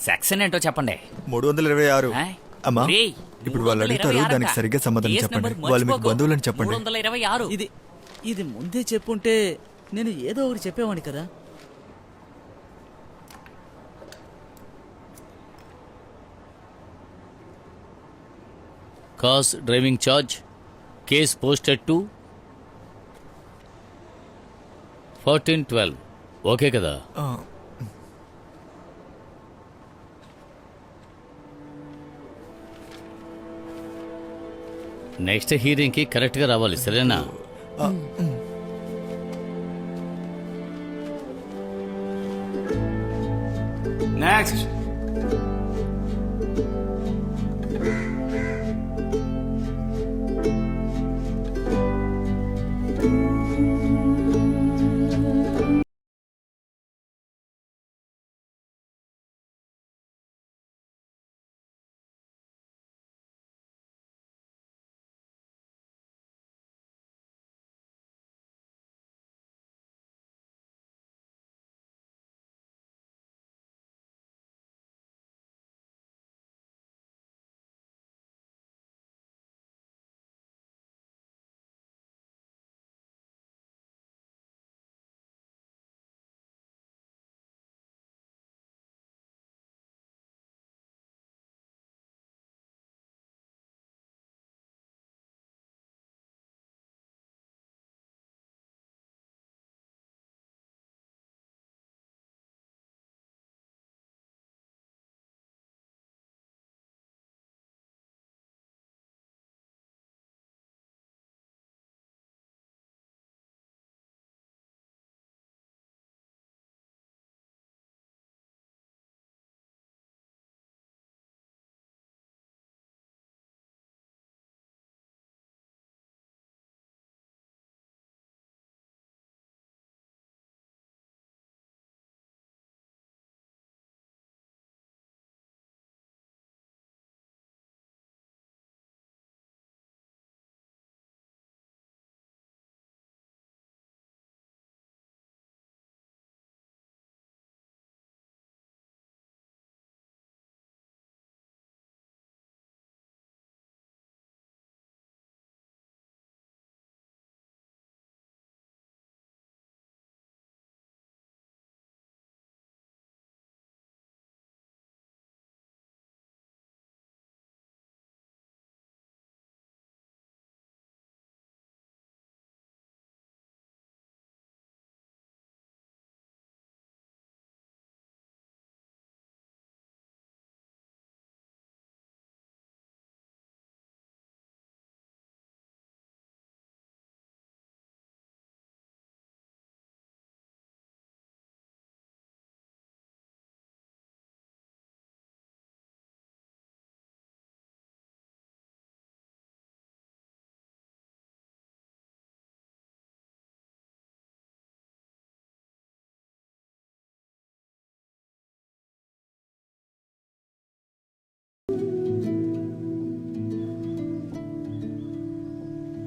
Section ఏంటో చెప్పండి మూడు వందల ఇరవై ఆరు? అమ్మా రేయ్, ఇప్పుడు వాళ్ళు 326 అడుగుతారు. దానికి సరిగ్గా సమాధానం కేస్ చెప్పండి నెంబర్ వాళ్ళు మీకు మర్చిపోకు. బంధువులని చెప్పండి 326. ఇది ఇది ముందే చెప్పుంటే నేను ఏదో ఒకటి చెప్పేవాడిని కదా cause driving charge case posted to fourteen twelve okay కదా ఆ, నెక్స్ట్ హీరింగ్కి కరెక్ట్గా రావాలి సరేనా? నెక్స్ట్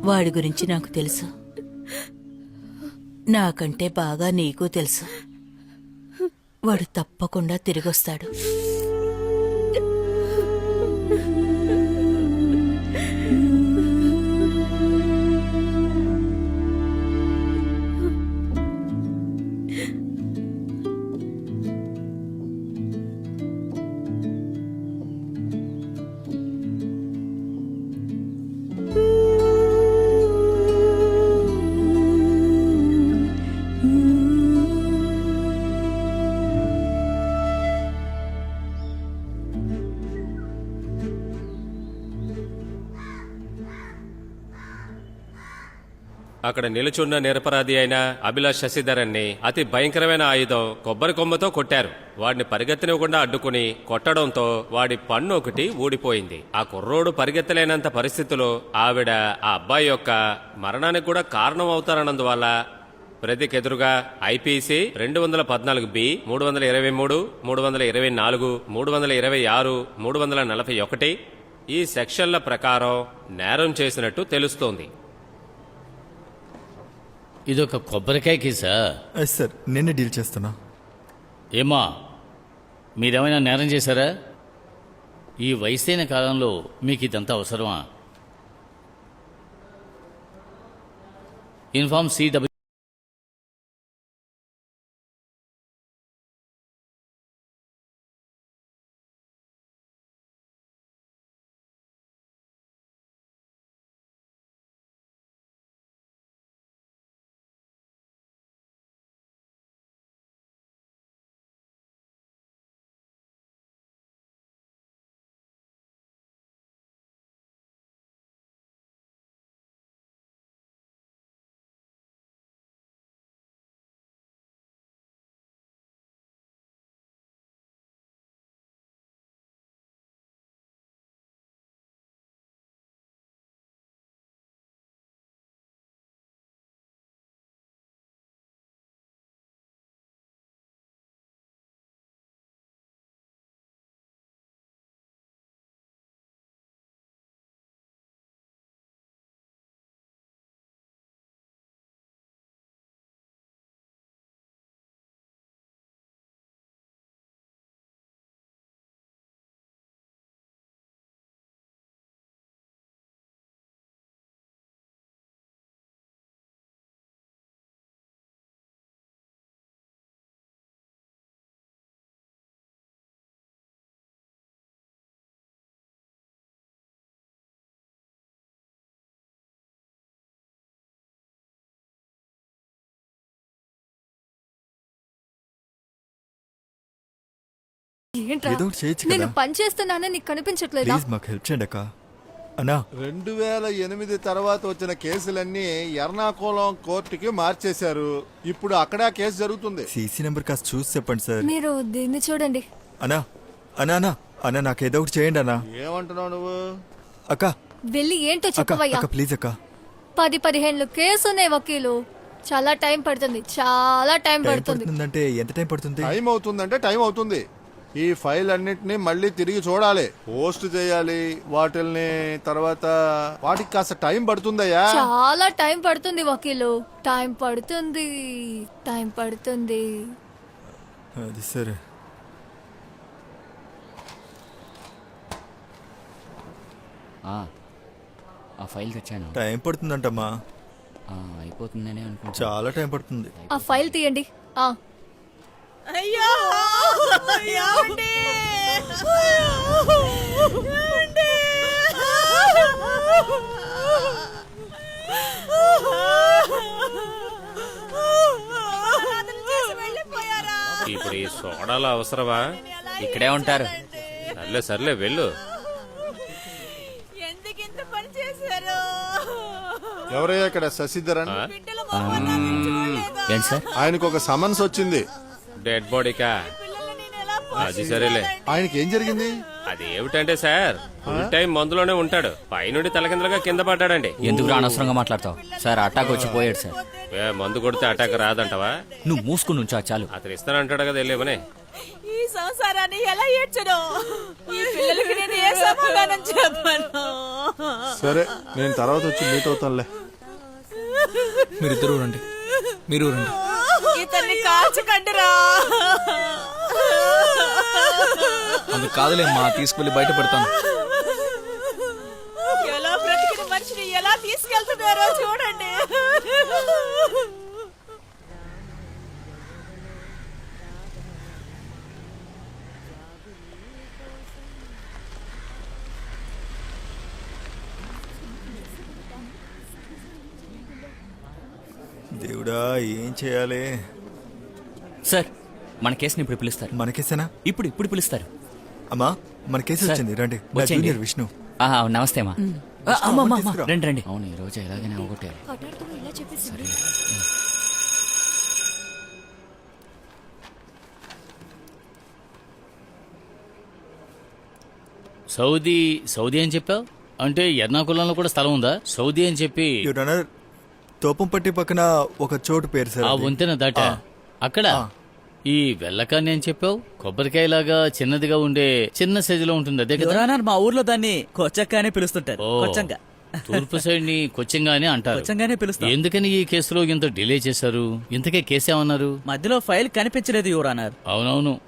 వాడి గురించి నాకు తెలుసు. నాకంటే బాగా నీకు తెలుసు. వాడు తప్పకుండా తిరిగొస్తాడు. అక్కడ నిలుచున్న నిరపరాధి అయిన అభిలాష్ శశిధరన్ని అతి భయంకరమైన ఆయుధం కొబ్బరి కొమ్మతో కొట్టారు. వాడిని పరిగెత్తనివ్వకుండా అడ్డుకుని కొట్టడంతో వాడి పన్ను ఒకటి ఊడిపోయింది. ఆ కుర్రోడు పరిగెత్తలేనంత పరిస్థితిలో ఆవిడ ఆ అబ్బాయి యొక్క మరణానికి కూడా కారణం అవుతారన్నందువల్ల ప్రతికెదురుగా ఐపీసీ రెండు వందల పద్నాలుగు బి మూడు వందల ఇరవై మూడు మూడు వందల ఇరవై నాలుగు మూడు వందల ఇరవై ఆరు మూడు వందల నలభై ఒకటి ఈ సెక్షన్ల ప్రకారం నేరం చేసినట్టు తెలుస్తోంది. ఇదొక కొబ్బరికాయ కేసా? ఎస్ సార్ నేనే డీల్ చేస్తున్నా. ఏమా మీరేమైనా నేరం చేశారా? ఈ వయసైన కాలంలో మీకు ఇదంతా అవసరమా? ఇన్ఫార్మ్ సిడబ్ల్యూ ఏంట్రా? ఏదో ఒకటి చేయొచ్చు నేను కదా. పని చేస్తున్నానని నీకు కనిపించట్లేదా? ప్లీజ్ మాకు హెల్ప్ చేయండి అక్క అన్నా. రెండు వేల ఎనిమిది తర్వాత వచ్చిన కేసులన్నీ ఎర్నాకుళం కోర్టుకి మార్చేశారు. ఇప్పుడు అక్కడ కేసు జరుగుతుంది. సీసీ నెంబర్ కాస్త చూసి చెప్పండి సార్. మీరు దీన్ని చూడండి. అన్నా అన్నా అన్నా అన్నా నాకు ఏదో ఒకటి చేయండి అన్నా. ఏమంటున్నావు నువ్వు? అక్క. వెళ్ళి ఏంటో అక్క చెప్పవయ్యా. అక్క ప్లీజ్ అక్క. పది పదిహేనులు కేసున్నాయి వకీలు. చాలా టైం పడుతుంది చాలా టైం టైం పడుతుంది. పడుతుందంటే ఎంత టైం పడుతుంది? టైం అవుతుందంటే టైం అవుతుంది. ఈ ఫైల్ అన్నిటిని మళ్ళీ తిరిగి చూడాలి. పోస్ట్ చేయాలి వాటిల్ని తర్వాత వాటికి కాస్త టైం పడుతుందయ్యా. చాలా టైం పడుతుంది వకీలు. టైం పడుతుంది టైం పడుతుంది. అది సరే. ఆ, ఆ ఫైల్ తెచ్చాను. టైం పడుతుందంటమ్మా. ఆ, అయిపోతుందనే అనుకుంటా చాలా టైం పడుతుంది. ఆ ఫైల్ తీయండి. ఆ. ఇప్పుడు ఈ సోడాలు అవసరమా? ఇక్కడే ఉంటారు. సర్లే సర్లే వెళ్ళు. పని చేశారు? ఎవరయ్యా ఇక్కడ ఏంటి సార్? ఆయనకు ఒక సమన్స్ వచ్చింది. డెడ్ బాడీకా? అది సరేలే. ఆయనకి ఏం జరిగింది? అది ఏమిటంటే సార్ ఫుల్ టైం మందులోనే ఉంటాడు. పైనుండి తలకిందలుగా కింద పడ్డాడండి. ఎందుకు అనవసరంగా మాట్లాడతావు? సార్ అటాక్ వచ్చి పోయాడు సార్. ఏ, మందు కొడితే అటాక్ రాదంటవా? నువ్వు మూసుకుని ఉంచా చాలు. అతను ఇస్తానంటాడు కదా వెళ్ళేమని. ఈ సంసారాన్ని ఎలా ఏడ్చను? ఈ పిల్లలకి నేను ఏ సమాధానం చెప్పను? సరే నేను తర్వాత వచ్చి మీట్ అవుతానులే. మీరిద్దరూ రండి. మీరు రండి. ఇతన్ని కాల్చకండిరా. అందుకు కాదులేమ్మా తీసుకువెళ్ళి బయట పెడతాను ఎలా బ్రతికిన మనిషిని ఎలా తీసుకెళ్తున్నారో చూడండి. దేవుడా ఏం చేయాలి? సార్ మన కేసుని ఇప్పుడు పిలుస్తారు. మనకేసేనా ఇప్పుడు ఇప్పుడు పిలుస్తారు. అమ్మా మన కేసు వచ్చింది రండి. నా వచ్చేయండి. జూనియర్ విష్ణు. ఆ, నమస్తే అమ్మా. ఆ, అమ్మా, అమ్మా, అమ్మా. రండి రండి. అవును ఈ రోజు ఎలాగైనా అవగొట్టారు హఠాత్తుగా ఇలా చెప్పేసింది సౌదీ సౌదీ అని చెప్పావు? అంటే ఎర్నాకుళంలో కూడా స్థలం ఉందా? సౌదీ అని చెప్పి యువర్ ఆనర్ తోపంపట్టి పక్కన ఒక చోటు పేరు సార్ ఆ అది. వంతెన దాట? ఆ. ఈ వెల్లకాన్ని అని చెప్పావు? కొబ్బరికాయలాగా చిన్నదిగా ఉండే చిన్న సైజులో ఉంటుంది అదే కదా? యువరానర్ మా ఊర్లో దాన్ని కొచ్చక్క అని పిలుస్తుంటారు ఓ, కొచ్చంగా. తూర్పు సైడ్ని కొచ్చింగా అని అంటారు. కొచ్చంగానే పిలుస్తాం. ఎందుకని ఈ కేసులో ఇంత డిలే చేశారు? ఇంతకే కేసేమన్నారు? మధ్యలో ఫైల్ కనిపించలేదు యువరానర్. అవునవును.